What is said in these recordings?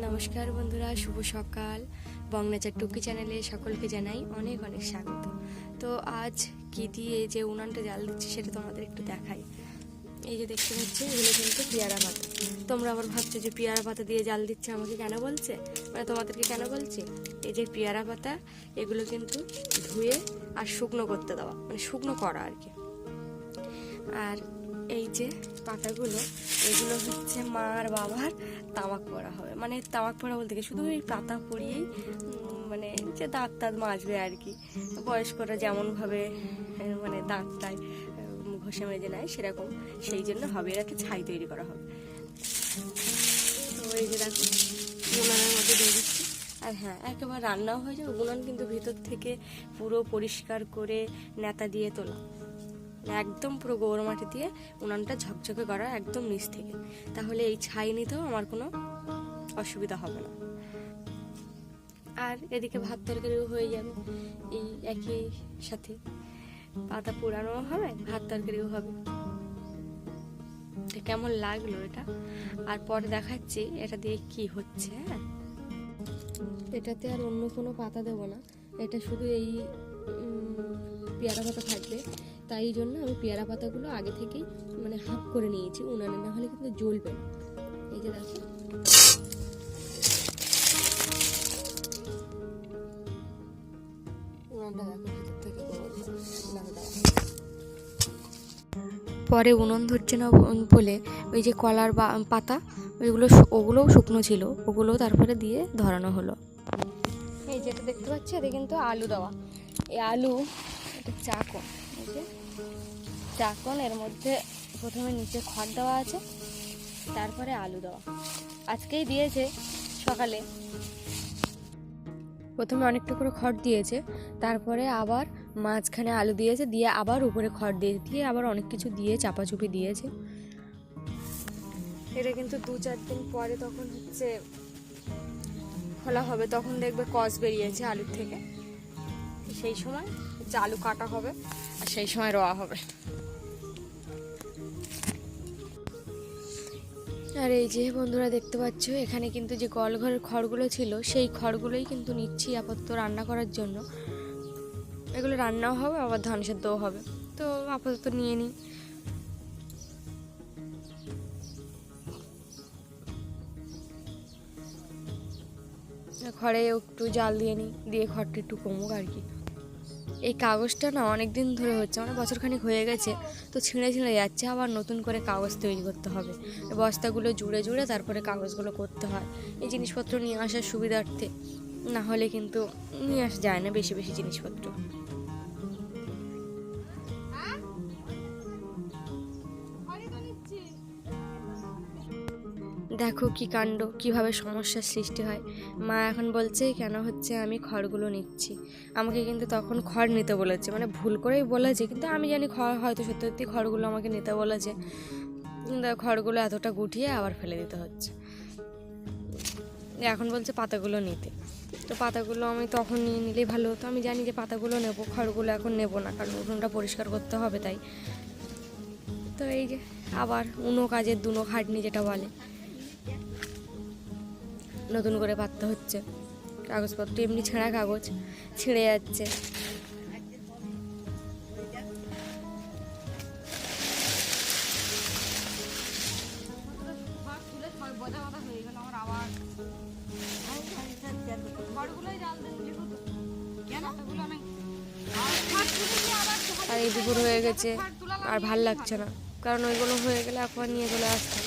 নমস্কার বন্ধুরা, শুভ সকাল। বংনাচার টুকি চ্যানেলে সকলকে জানাই অনেক অনেক স্বাগত। তো আজ কি দিয়ে যে উনানটা জাল দিচ্ছি সেটা তোমাদের একটু দেখাই। এই যে দেখতে পাচ্ছি, এগুলো কিন্তু পেয়ারা পাতা। তোমরা আবার ভাবছ যে পেয়ারা পাতা দিয়ে জাল দিচ্ছে আমাকে কেন বলছে? মানে তোমাদেরকে কেন বলছে? এই যে পেয়ারা পাতা, এগুলো কিন্তু ধুয়ে আর শুকনো করতে দেওয়া মানে শুকনো করা আর কি। আর এই যে পাতাগুলো এগুলো হচ্ছে মা আর বাবার তামাক পড়া হবে। মানে তামাক পড়া বলতে কি? শুধু এই পাতা পরিয়েই উম, মানে যে দাঁত টাত মাজবে আর কি। বয়স্করা যেমনভাবে মানে দাঁতটায় ঘষে মেজে নেয় সেরকম সেই জন্য হবে। এর একটা ছাই তৈরি করা হবে। তো এই যে দেখো উনানের মধ্যে দিয়ে দিচ্ছি। আর হ্যাঁ একেবারে রান্নাও হয়ে যায় উনান কিন্তু ভিতর থেকে পুরো পরিষ্কার করে নেতা দিয়ে তোলা। একদম পুরো গোবর মাটি দিয়ে উনানটা ঝকঝকে করা একদম নিচ থেকে। তাহলে এই ছাই নিতেও আমার কোনো অসুবিধা হবে না। আর এদিকে ভাত তরকারিও হয়ে যাবে। এই একই সাথে পাতা পোড়ানো হবে, ভাত তরকারিও হবে। কেমন লাগল এটা? আর পরে দেখাচ্ছি এটা দিয়ে কি হচ্ছে হ্যাঁ? এটাতে আর অন্য কোনো পাতা দেবো না। এটা শুধু এই পেয়ারা পাতা থাকবে। তাই জন্য আমি পেয়ারা পাতাগুলো আগে থেকেই মানে হাফ করে নিয়েছি। উনানে না হলে কিন্তু জ্বলবে না। এই যে দেখো। পরে উনুন ধরছে না বলে ওই যে কলার বা পাতা, ওইগুলো ওগুলোও শুকনো ছিল। ওগুলো তারপরে দিয়ে ধরানো হলো। এই যেটা দেখতে পাচ্ছি, এটা কিন্তু আলু দেওয়া। এই আলু, এটা চাকন চাকন এর মধ্যে প্রথমে নিচে খড় দেওয়া আছে, তারপরে আলু দেওয়া। আজকেই দিয়েছে সকালে। প্রথমে অনেকটা করে খড় দিয়েছে, তারপরে আবার মাঝখানে আলু দিয়েছে, দিয়ে আবার উপরে খড় দিয়ে দিয়ে আবার অনেক কিছু দিয়ে চাপাচুপি দিয়েছে। এটা কিন্তু দু চার দিন পরে তখন হচ্ছে খোলা হবে, তখন দেখবে কস বেরিয়েছে আলুর থেকে। সেই সময় আলু কাটা হবে আর সেই সময় রোয়া হবে। আর এই যে বন্ধুরা দেখতে পাচ্ছ, এখানে কিন্তু যে গলঘরের খড়গুলো ছিল, সেই খড়গুলোই কিন্তু নিচ্ছি আপাতত রান্না করার জন্য। এগুলো রান্নাও হবে, আবার ধান সেদ্ধও হবে। তো আপাতত নিয়ে নিই। খড়ে একটু জাল দিয়ে নিই, দিয়ে খড়টা একটু কমুক আর কি। এই কাগজটা না অনেক দিন ধরে হচ্ছে মানে বছরখানিক হয়ে গেছে, তো ছিঁড়ে ছিঁড়ে যাচ্ছে, আবার নতুন করে কাগজ তৈরি করতে হবে। বস্তাগুলো জুড়ে জুড়ে তারপরে কাগজগুলো করতে হয়। এই জিনিসপত্র নিয়ে আসার সুবিধার্থে, না হলে কিন্তু নিয়ে আসা যায় না বেশি বেশি জিনিসপত্র। দেখো কি কাণ্ড, কীভাবে সমস্যার সৃষ্টি হয়। মা এখন বলছে, কেন হচ্ছে আমি খড়গুলো নিচ্ছি? আমাকে কিন্তু তখন খড় নিতে বলেছে। মানে ভুল করেই বলেছে, কিন্তু আমি জানি খড় হয়তো সত্যি সত্যি খড়গুলো আমাকে নিতে বলেছে। কিন্তু খড়গুলো এতটা গুটিয়ে আবার ফেলে দিতে হচ্ছে। এখন বলছে, পাতাগুলো নিতে। তো পাতাগুলো আমি তখন নিয়ে নিলেই ভালো হতো। আমি জানি যে পাতাগুলো নেব, খড়গুলো এখন নেব না, কারণ উঠোনটা পরিষ্কার করতে হবে তাই। তো এই যে আবার উনো কাজের দুনো খাটনি যেটা বলে। নতুন করে পাততে হচ্ছে। কাগজপত্র এমনি ছেঁড়া কাগজ, ছিঁড়ে যাচ্ছে। আর এই দুপুর হয়ে গেছে, আর ভালো লাগছে না। কারণ ওইগুলো হয়ে গেলে একবার নিয়ে চলে আসতাম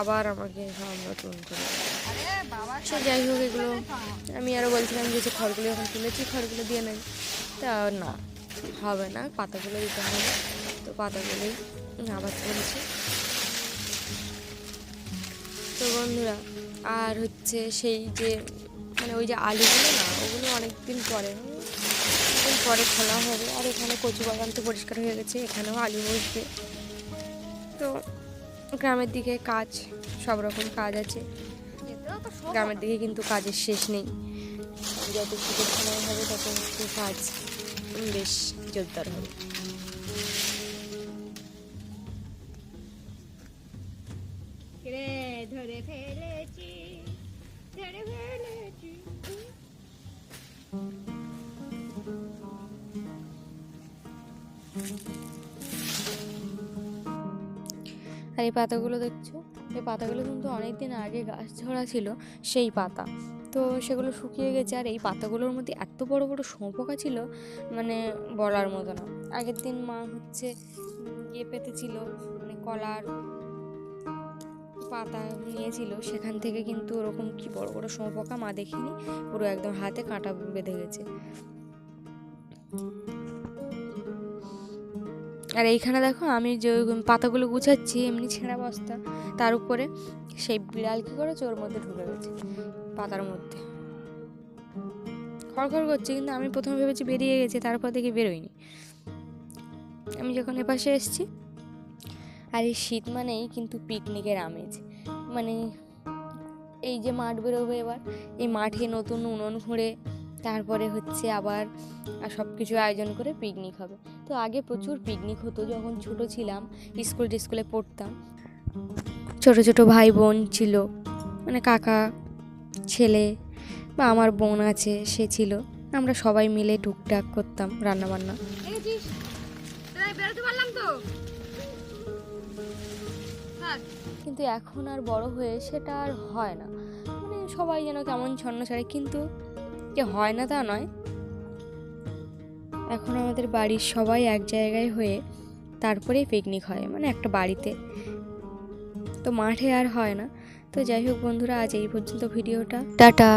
আবার আমাকে সব নতুন করে সে যাই হোক, এগুলো আমি আরও বলছিলাম যে খড়গুলো এখন তুলেছি, খড়গুলো দিয়ে নেই। তা না, হবে না, পাতাগুলো দিতে হবে। তো পাতাগুলোই আবার চলছে তো বন্ধুরা, আর হচ্ছে সেই যে মানে ওই যে আলুগুলো না, ওগুলো অনেক দিন পরে দিন পরে খোলা হবে। আর এখানে কচু বাগান তো পরিষ্কার হয়ে গেছে, এখানেও আলু বসবে। তো গ্রামের দিকে কাজ, সব রকম কাজ আছে। গ্রামের দিকে কিন্তু কাজের শেষ নেই। যত শীতের সময় হবে, তত একটু কাজ বেশ জোরদার হবে। ধরে ফেলেছি ধরে ফেলেছি আর এই পাতাগুলো দেখছ? এই পাতাগুলো কিন্তু অনেকদিন আগে গাছ ঝরা ছিল, সেই পাতা। তো সেগুলো শুকিয়ে গেছে আর এই পাতাগুলোর মধ্যে এত বড় বড় শুঁয়োপোকা ছিল মানে বলার মতো না। আগের দিন মা হচ্ছে ইয়ে পেতেছিল মানে কলার পাতা নিয়েছিল, সেখান থেকে কিন্তু ওরকম কি বড় বড় শুঁয়োপোকা মা দেখিনি, পুরো একদম হাতে কাঁটা বেঁধে গেছে। আর এইখানে দেখো আমি যে পাতাগুলো গুছাচ্ছি, এমনি ছেঁড়া বস্তা, তার উপরে সেই বিড়াল কী করেছে? ওর মধ্যে ঢুকে গেছে পাতার মধ্যে। খড়খড় করছে, কিন্তু আমি প্রথমে ভেবেছি বেরিয়ে গেছে, তারপর দেখি বেরোয়নি। আমি যখন এপাশে এসেছি, আর এই শীত মানেই কিন্তু পিকনিকের আমেজ। মানে এই যে মাঠ বেরোবে এবার, এই মাঠে নতুন উনুন খুঁড়ে তারপরে হচ্ছে আবার সব কিছু আয়োজন করে পিকনিক হবে। তো আগে প্রচুর পিকনিক হতো যখন ছোট ছিলাম স্কুল টিস্কুলে পড়তাম। ছোট ছোট ভাই বোন ছিল মানে কাকা ছেলে বা আমার বোন আছে সে ছিল। আমরা সবাই মিলে টুকটাক করতাম রান্না বান্না কিন্তু এখন আর বড় হয়ে সেটা আর হয় না। মানে সবাই যেন কেমন ছন্ন ছাড়ে কিন্তু যে হয় না তা নয়। এখন আমাদের বাড়ির সবাই এক জায়গায় হয়ে তারপরে পিকনিক হয় মানে একটা বাড়িতে। তো মাঠে আর হয় না। তো যাই হোক বন্ধুরা, আজ এই পর্যন্ত ভিডিওটা। টাটা।